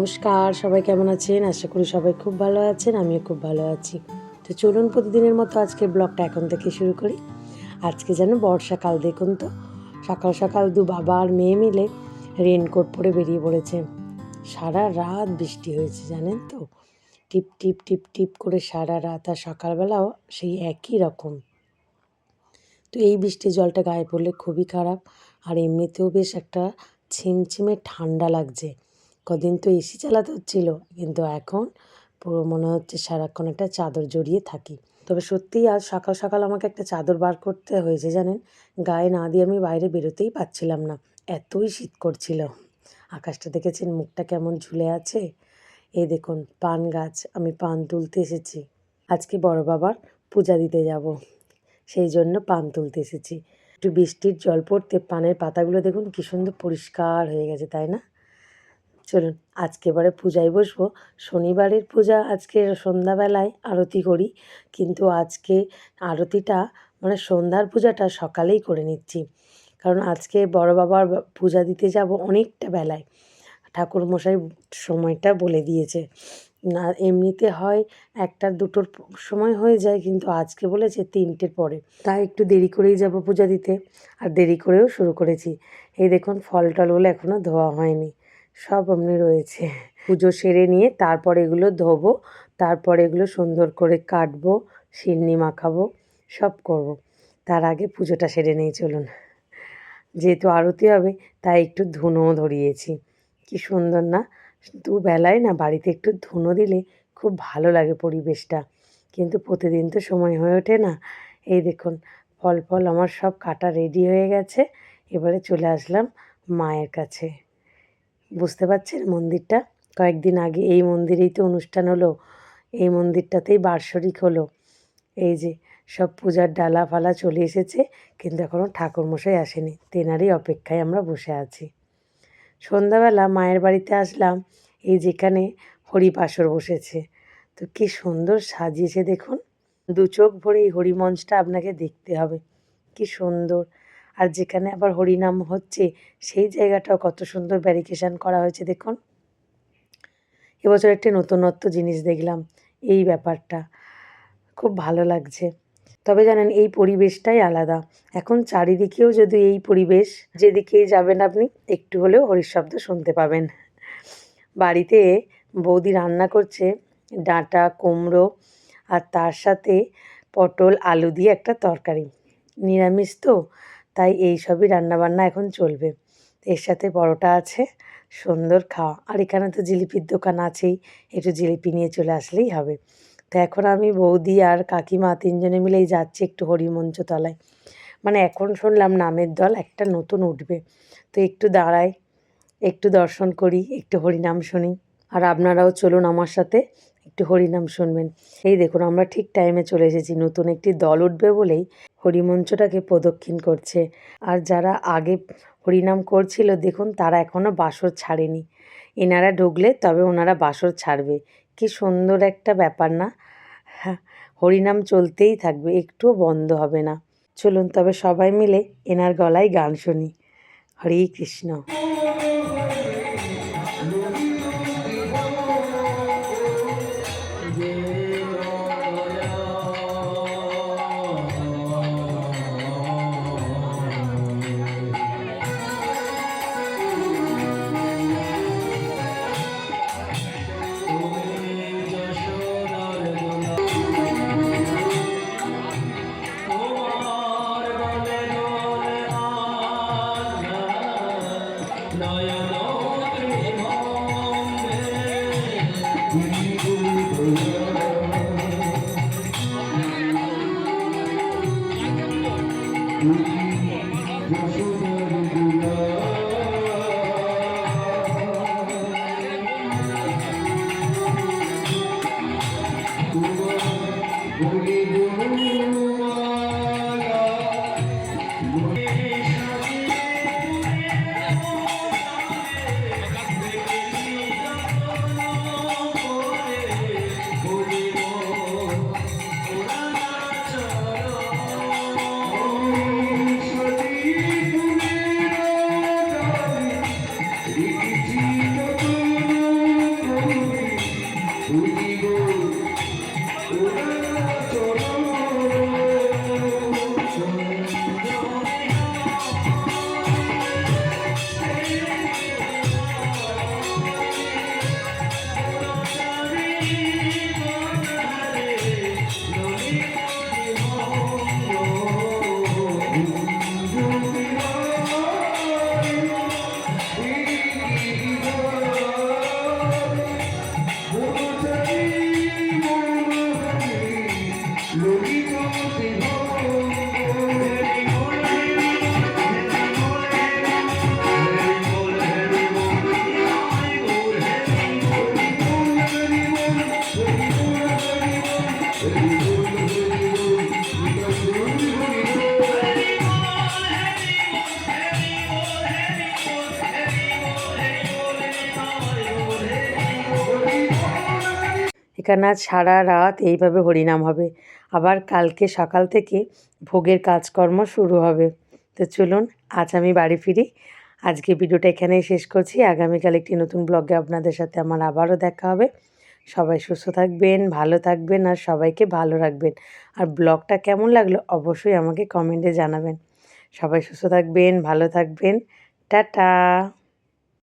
নমস্কার, সবাই কেমন আছেন? আশা করি সবাই খুব ভালো আছেন, আমিও খুব ভালো আছি। তো চলুন প্রতিদিনের মতো আজকে ব্লগটা এখন থেকে শুরু করি। আজকে যেন বর্ষাকাল দেখুন তো, সকাল সকাল দু বাবা আর মেয়ে মিলে রেনকোট পরে বেরিয়ে পড়েছে। সারা রাত বৃষ্টি হয়েছে, জানেন তো? টিপ টিপ টিপ টিপ করে সারা রাত আর সকালবেলাও সেই একই রকম। তো এই বৃষ্টির জলটা গায়ে পড়লে খুবই খারাপ, আর এমনিতেও বেশ একটা ছিমছিমে ঠান্ডা লাগছে। কদিন তো এসি চালাতে হচ্ছিল, কিন্তু এখন পুরো মনে হচ্ছে সারাক্ষণ একটা চাদর জড়িয়ে থাকি। তবে সত্যিই আজ সকাল সকাল আমাকে একটা চাদর বার করতে হয়েছে জানেন? গায়ে না দিয়ে আমি বাইরে বেরোতেই পারছিলাম না, এতই শীত করছিল। আকাশটা দেখেছেন মুখটা কেমন ঝুলে আছে? এই দেখুন, পান গাছ, আমি পান তুলতে এসেছি। আজকে বড় বাবার পূজা দিতে যাব, সেই জন্য পান তুলতে এসেছি। একটু বৃষ্টির জল পড়তে পানের পাতাগুলো দেখুন কী সুন্দর পরিষ্কার হয়ে গেছে, তাই না? চলুন, আজকে এবারে পূজায় বসবো। শনিবারের পূজা, আজকে সন্ধ্যাবেলায় আরতি করি। কিন্তু আজকে আরতিটা মানে সন্ধ্যার পূজাটা সকালেই করে নিচ্ছি। কারণ আজকে বড় বাবার পূজা দিতে যাব অনেকটা বেলায়। ঠাকুর মশাই সময়টা বলে দিয়েছে। না, এমনিতে হয় একটা দুটোর সময় হয়ে যায়, কিন্তু আজকে বলেছে তিনটের পরে। তাই একটু দেরি করেই যাব পূজা দিতে। আর দেরি করেও শুরু করেছি। এই দেখুন ফল টলগুলো এখনও ধোয়া হয়নি। সব অমনি রয়েছে। পুজো সেরে নিয়ে তারপর এগুলো ধোবো, তারপর এগুলো সুন্দর করে কাটবো শিন্নি মাখাবো, সব করব। তার আগে পুজোটা সেরে নিয়ে চলুন। যেহেতু আরতি হবে, তাই একটু ধুনোও ধরিয়েছি। কি সুন্দর না? দুবেলায় না বাড়িতে একটু ধুনো দিলে খুব ভালো লাগে পরিবেশটা। কিন্তু প্রতিদিন তো সময় হয়ে ওঠে না। এই দেখুন, ফল ফল আমার সব কাটা রেডি হয়ে গেছে। এবারে চলে আসলাম মায়ের কাছে। বুঝতে পারছেন? মন্দিরটা কয়েকদিন আগে, এই মন্দিরেই তো অনুষ্ঠান হলো, এই মন্দিরটাতেই বার্ষরিক হলো। এই যে সব পূজার ডালা ফালা চলে এসেছে, কিন্তু এখনও ঠাকুরমশাই আসেনি, তেনারই অপেক্ষায় আমরা বসে আছি। সন্ধ্যাবেলা মায়ের বাড়িতে আসলাম, এই যেখানে হরিপাশর বসেছে। তো কি সুন্দর সাজিয়েছে দেখুন, দু চোখ ভরে এই হরিমঞ্চটা আপনাকে দেখতে হবে, কি সুন্দর। আর যেখানে আবার হরিনাম হচ্ছে, সেই জায়গাটাও কত সুন্দর ব্যারিকেশন করা হয়েছে, দেখুন। এবছর একটি নতুনত্ব জিনিস দেখলাম, এই ব্যাপারটা। খুব ভালো লাগছে। তবে জানেন, এই পরিবেশটাই আলাদা। এখন চারিদিকেও যদি এই পরিবেশ যেদিকেই যাবেন আপনি, একটু হলেও হরির শব্দ শুনতে পাবেন। বাড়িতে বৌদি রান্না করছে, ডাঁটা, কুমড়ো, আর তার সাথে পটল, আলু দিয়ে একটা তরকারি। নিরামিষ তো তাই এই সবই রান্নাবান্না এখন চলবে। এর সাথে পরোটা আছে, সুন্দর খাওয়া। আর এখানে তো জিলিপির দোকান আছেই, একটু জিলিপি নিয়ে চলে আসলেই হবে। তো এখন আমি বৌদি আর কাকিমা তিনজনে মিলেই যাচ্ছি একটু হরিমঞ্চ তলায়। মানে এখন শুনলাম নামের দল একটা নতুন উঠবে। তো একটু দাঁড়াই, একটু দর্শন করি, একটু হরিনাম শুনি। আর আপনারাও চলুন আমার সাথে একটু হরিনাম শুনবেন। এই দেখুন, আমরা ঠিক টাইমে চলে এসেছি। নতুন একটি দল উঠবে বলেই হরিমঞ্চটাকে প্রদক্ষিণ করছে। আর যারা আগে হরিনাম করছিল, দেখুন তারা এখনও বাসর ছাড়েনি। এনারা ঢুকলে তবে ওনারা বাসর ছাড়বে। কি সুন্দর একটা ব্যাপার না? হ্যাঁ হরিনাম চলতেই থাকবে, একটুও বন্ধ হবে না। চলুন তবে সবাই মিলে এনার গলায় গান শুনি। হরে Krishna. Thank mm -hmm. you. চলো আজ সারা রাত এইভাবে হরিনাম হবে। আবার কালকে সকাল থেকে ভোগের কাজকর্ম শুরু হবে। তো চলুন, আজ আমি বাড়ি ফিরি। আজকে ভিডিওটা এখানেই শেষ করছি। আগামীকাল একটি নতুন ব্লগে আপনাদের সাথে আমার আবারও দেখা হবে। সবাই সুস্থ থাকবেন, ভালো থাকবেন আর সবাইকে ভালো রাখবেন। আর ব্লগটা কেমন লাগল অবশ্যই আমাকে কমেন্টে জানাবেন। সবাই সুস্থ থাকবেন, ভালো থাকবেন। টাটা!